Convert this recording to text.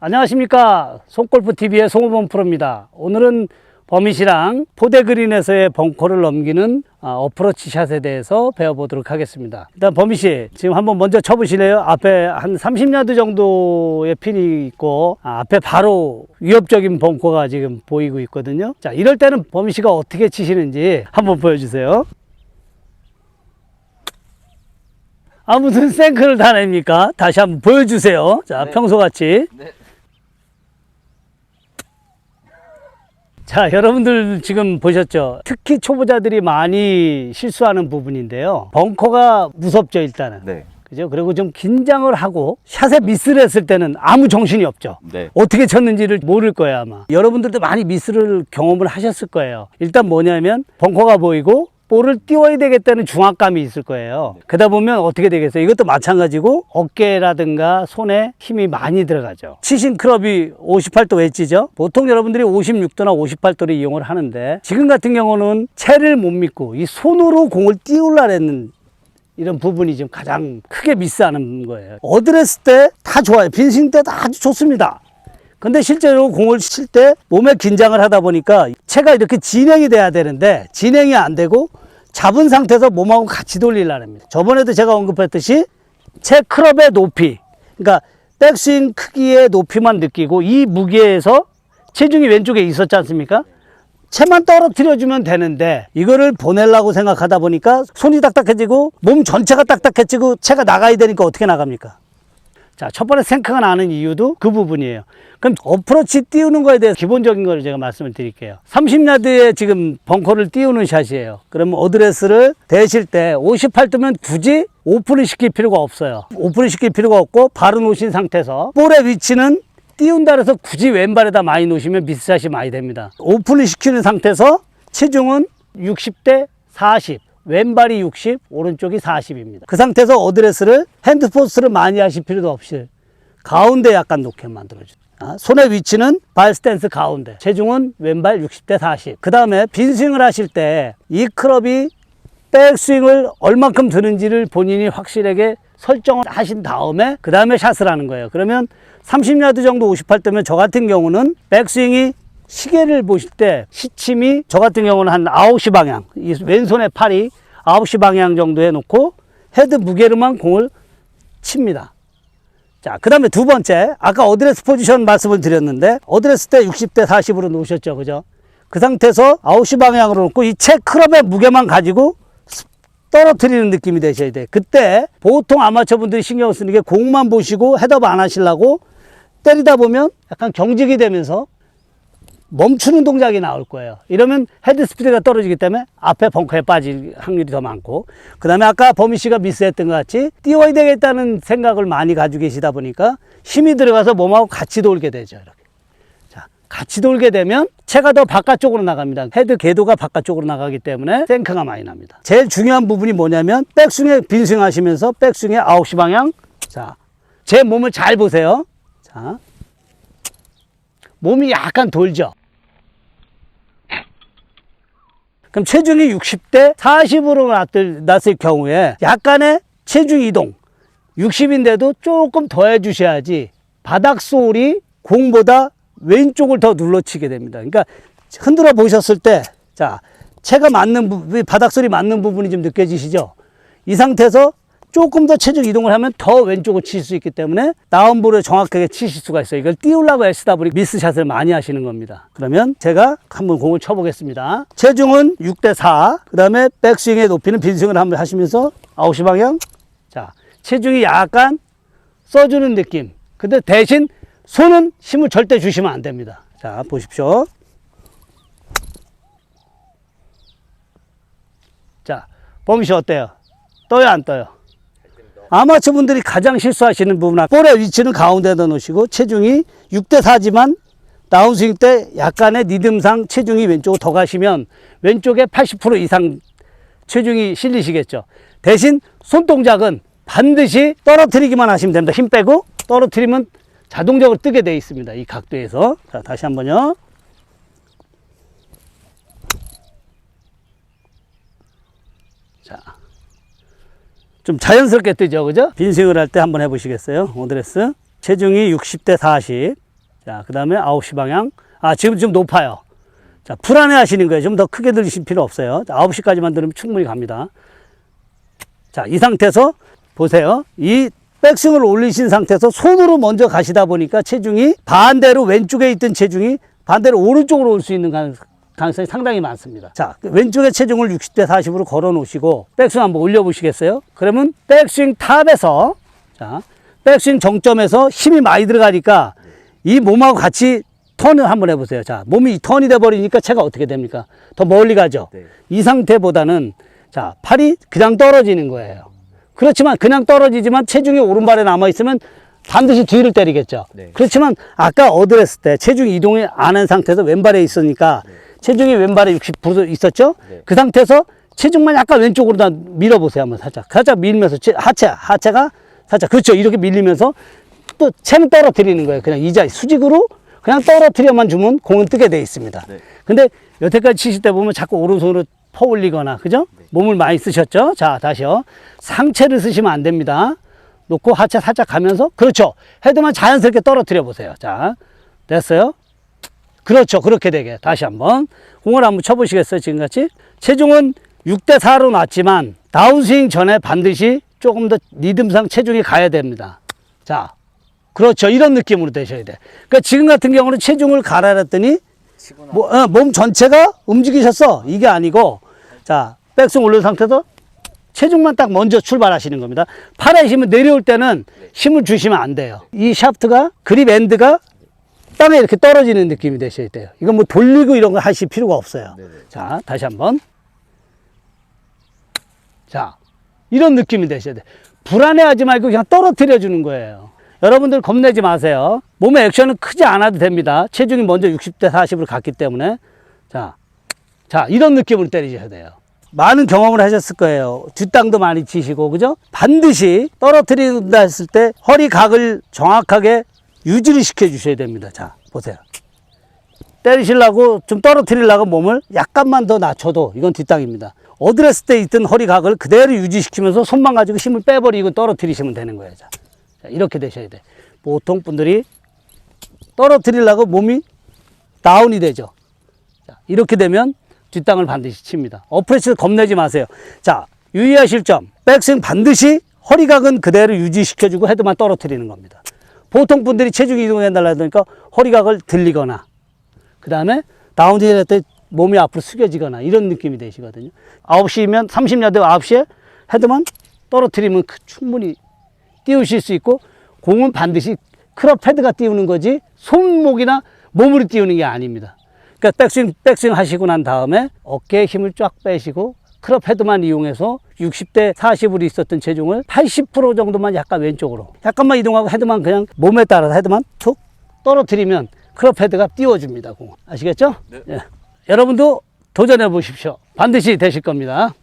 안녕하십니까. 송골프TV의 송호범 프로입니다. 오늘은 범이시랑 포대그린에서의 벙커를 넘기는 아, 어프로치 샷에 대해서 배워보도록 하겠습니다. 일단 범이씨 지금 한번 먼저 쳐보실래요? 앞에 한 30야드 정도의 핀이 있고 아, 앞에 바로 위협적인 벙커가 지금 보이고 있거든요. 자 이럴 때는 범이씨가 어떻게 치시는지 한번 보여주세요 아 무슨 생크를 다 냅니까? 다시 한번 보여주세요 자 평소같이 자, 여러분들 지금 보셨죠? 특히 초보자들이 많이 실수하는 부분인데요. 벙커가 무섭죠, 일단은. 네. 그죠? 그리고 좀 긴장을 하고 샷에 미스를 했을 때는 아무 정신이 없죠. 네. 어떻게 쳤는지를 모를 거예요, 아마. 여러분들도 많이 미스를 경험을 하셨을 거예요. 일단 뭐냐면 벙커가 보이고 볼을 띄워야 되겠다는 중압감이 있을 거예요. 그러다 보면 어떻게 되겠어요? 이것도 마찬가지고 어깨라든가 손에 힘이 많이 들어가죠. 치신 클럽이 58도 웨지죠. 보통 여러분들이 56도나 58도를 이용을 하는데 지금 같은 경우는 채를 못 믿고 이 손으로 공을 띄우려는 이런 부분이 지금 가장 크게 미스하는 거예요. 어드레스 때 다 좋아요. 빈스윙 때도 아주 좋습니다. 근데 실제로 공을 칠 때 몸에 긴장을 하다 보니까 채가 이렇게 진행이 돼야 되는데 진행이 안 되고 잡은 상태에서 몸하고 같이 돌리려는 겁니다. 저번에도 제가 언급했듯이 채 클럽의 높이, 그러니까 백스윙 크기의 높이만 느끼고 이 무게에서 체중이 왼쪽에 있었지 않습니까? 채만 떨어뜨려주면 되는데 이거를 보내려고 생각하다 보니까 손이 딱딱해지고 몸 전체가 딱딱해지고 채가 나가야 되니까 어떻게 나갑니까? 자, 첫 번째 생크가 나는 이유도 그 부분이에요. 그럼 어프로치 띄우는 거에 대해서 기본적인 거를 제가 말씀을 드릴게요. 30야드에 지금 벙커를 띄우는 샷이에요. 그러면 어드레스를 대실 때 58도면 굳이 오픈을 시킬 필요가 없어요. 오픈을 시킬 필요가 없고 바로 놓으신 상태에서 볼의 위치는 띄운다 해서 굳이 왼발에다 많이 놓으시면 미스샷이 많이 됩니다. 오픈을 시키는 상태에서 체중은 60대 40. 왼발이 60, 오른쪽이 40입니다. 그 상태에서 어드레스를 핸드포스를 많이 하실 필요도 없이 가운데 약간 놓게 만들어줘요. 아, 손의 위치는 발 스탠스 가운데, 체중은 왼발 60대 40. 그 다음에 빈스윙을 하실 때이 클럽이 백스윙을 얼만큼 드는지를 본인이 확실하게 설정을 하신 다음에 그 다음에 샷을 하는 거예요. 그러면 30야드 정도 58도면 저 같은 경우는 백스윙이 시계를 보실 때 시침이 저 같은 경우는 한 9시 방향, 이 왼손의 팔이 9시 방향 정도 해놓고 헤드 무게로만 공을 칩니다. 자, 그 다음에 두 번째, 아까 어드레스 포지션 말씀을 드렸는데, 어드레스 때 60대 40으로 놓으셨죠, 그죠? 그 상태에서 9시 방향으로 놓고 이채 클럽의 무게만 가지고 스- 떨어뜨리는 느낌이 되셔야 돼. 그때 보통 아마추어 분들이 신경 쓰는 게 공만 보시고 헤드업 안 하시려고 때리다 보면 약간 경직이 되면서 멈추는 동작이 나올 거예요. 이러면 헤드 스피드가 떨어지기 때문에 앞에 벙커에 빠질 확률이 더 많고, 그 다음에 아까 범희 씨가 미스했던 것 같이 띄워야 되겠다는 생각을 많이 가지고 계시다 보니까 힘이 들어가서 몸하고 같이 돌게 되죠. 이렇게. 자, 같이 돌게 되면 채가 더 바깥쪽으로 나갑니다. 헤드 궤도가 바깥쪽으로 나가기 때문에 생크가 많이 납니다. 제일 중요한 부분이 뭐냐면 백스윙에 빈스윙 하시면서 백스윙의 9시 방향. 자, 제 몸을 잘 보세요. 자, 몸이 약간 돌죠. 그럼 체중이 60대 40으로 났을, 경우에 약간의 체중 이동 60인데도 조금 더 해주셔야지 바닥 소울이 공보다 왼쪽을 더 눌러치게 됩니다. 그러니까 흔들어 보셨을 때, 자, 체가 맞는 부분, 바닥 소리 맞는 부분이 좀 느껴지시죠? 이 상태에서 조금 더 체중 이동을 하면 더 왼쪽으로 칠수 있기 때문에 다운볼을 정확하게 치실 수가 있어요. 이걸 띄우려고 애쓰다 보니 미스샷을 많이 하시는 겁니다. 그러면 제가 한번 공을 쳐보겠습니다. 체중은 6대 4. 그 다음에 백스윙의 높이는 빈스윙을 한번 하시면서 아웃시 방향. 자, 체중이 약간 써주는 느낌. 근데 대신 손은 힘을 절대 주시면 안 됩니다. 자, 보십시오. 자, 범씨 어때요? 떠요, 안 떠요? 아마추어 분들이 가장 실수하시는 부분은 볼의 위치는 가운데다 놓으시고 체중이 6대 4지만 다운스윙 때 약간의 리듬상 체중이 왼쪽으로 더 가시면 왼쪽에 80% 이상 체중이 실리시겠죠. 대신 손동작은 반드시 떨어뜨리기만 하시면 됩니다. 힘 빼고 떨어뜨리면 자동적으로 뜨게 되어 있습니다. 이 각도에서. 자, 다시 한번요. 좀 자연스럽게 뜨죠, 그죠? 빈스윙을 할 때 한번 해보시겠어요? 오드레스. 체중이 60대 40. 자, 그 다음에 9시 방향. 아, 지금 좀 높아요. 자, 불안해 하시는 거예요. 좀 더 크게 들으실 필요 없어요. 자, 9시까지만 들으면 충분히 갑니다. 자, 이 상태에서 보세요. 이 백스윙을 올리신 상태에서 손으로 먼저 가시다 보니까 체중이 반대로 왼쪽에 있던 체중이 반대로 오른쪽으로 올 수 있는 가능- 가능성이 상당히 많습니다. 자, 그 왼쪽에 체중을 60대 40으로 걸어 놓으시고 백스윙 한번 올려 보시겠어요? 그러면 백스윙 탑에서 자, 백스윙 정점에서 힘이 많이 들어가니까 이 몸하고 같이 턴을 한번 해보세요. 자, 몸이 턴이 돼 버리니까 채가 어떻게 됩니까? 더 멀리 가죠. 네. 이 상태보다는 자, 팔이 그냥 떨어지는 거예요. 그렇지만 그냥 떨어지지만 체중이 오른발에 남아 있으면 반드시 뒤를 때리겠죠. 네. 그렇지만 아까 어드레스 때 체중 이동이 안 한 상태에서 왼발에 있으니까 체중이 왼발에 60% 있었죠. 네. 그 상태에서 체중만 약간 왼쪽으로 다 밀어보세요. 한번 살짝. 살짝 밀면서 체- 하체, 하체가 살짝 그렇죠. 이렇게 밀리면서 또 채는 떨어뜨리는 거예요. 그냥 이 자리 수직으로 그냥 떨어뜨려만 주면 공은 뜨게 돼 있습니다. 네. 근데 여태까지 치실 때 보면 자꾸 오른손으로 퍼올리거나 그죠? 몸을 많이 쓰셨죠? 자 다시요. 상체를 쓰시면 안 됩니다. 놓고 하체 살짝 가면서 그렇죠. 헤드만 자연스럽게 떨어뜨려 보세요. 자 됐어요? 그렇죠. 그렇게 되게 다시 한번 공을 한번 쳐보시겠어요? 지금같이 체중은 6대 4로 놨지만 다운스윙 전에 반드시 조금 더 리듬상 체중이 가야 됩니다. 자, 그렇죠. 이런 느낌으로 되셔야 돼. 그러니까 지금 같은 경우는 체중을 나. 뭐, 어, 몸 전체가 움직이셨어. 이게 아니고, 자, 백스윙 올린 상태에서 체중만 딱 먼저 출발하시는 겁니다. 팔에 힘을 내려올 때는 힘을 주시면 안 돼요. 이 샤프트가, 그립 엔드가 땅에 이렇게 떨어지는 느낌이 되셔야 돼요. 이건 뭐 돌리고 이런 거 하실 필요가 없어요. 네네. 자, 다시 한번. 자, 이런 느낌이 되셔야 돼. 불안해하지 말고 그냥 떨어뜨려 주는 거예요. 여러분들 겁내지 마세요. 몸의 액션은 크지 않아도 됩니다. 체중이 먼저 60대 40으로 갔기 때문에. 자, 자, 이런 느낌으로 때리셔야 돼요. 많은 경험을 하셨을 거예요. 뒷땅도 많이 치시고, 그죠? 반드시 떨어뜨린다 했을 때 허리 각을 정확하게 유지를 시켜 주셔야 됩니다. 자, 보세요. 때리시려고 좀 떨어뜨리려고 몸을 약간만 더 낮춰도 이건 뒷땅입니다. 어드레스 때 있던 허리 각을 그대로 유지시키면서 손만 가지고 힘을 빼버리고 떨어뜨리시면 되는 거예요. 자, 자, 이렇게 되셔야 돼. 보통 분들이 떨어뜨리려고 몸이 다운이 되죠. 자, 이렇게 되면 뒷땅을 반드시 칩니다. 어프레스 겁내지 마세요. 자, 유의하실 점. 백스윙 반드시 허리각은 그대로 유지시켜주고 헤드만 떨어뜨리는 겁니다. 보통 분들이 체중 이동해달라 하니까 허리각을 들리거나 그 다음에 다운힐 할때 몸이 앞으로 숙여지거나 이런 느낌이 되시거든요. 9시면 30야드 9시에 헤드만 떨어뜨리면 그- 충분히 띄우실 수 있고 공은 반드시 크롭 헤드가 띄우는 거지 손목이나 몸으로 띄우는 게 아닙니다. 그러니까 백스윙, 백스윙 하시고 난 다음에 어깨에 힘을 쫙 빼시고 크롭 헤드만 이용해서 60대 40으로 있었던 체중을 80% 정도만 약간 왼쪽으로 약간만 이동하고 헤드만 그냥 몸에 따라서 헤드만 툭 떨어뜨리면 크롭 헤드가 띄워줍니다. 공 아시겠죠? 네. 예. 여러분도 도전해 보십시오. 반드시 되실 겁니다.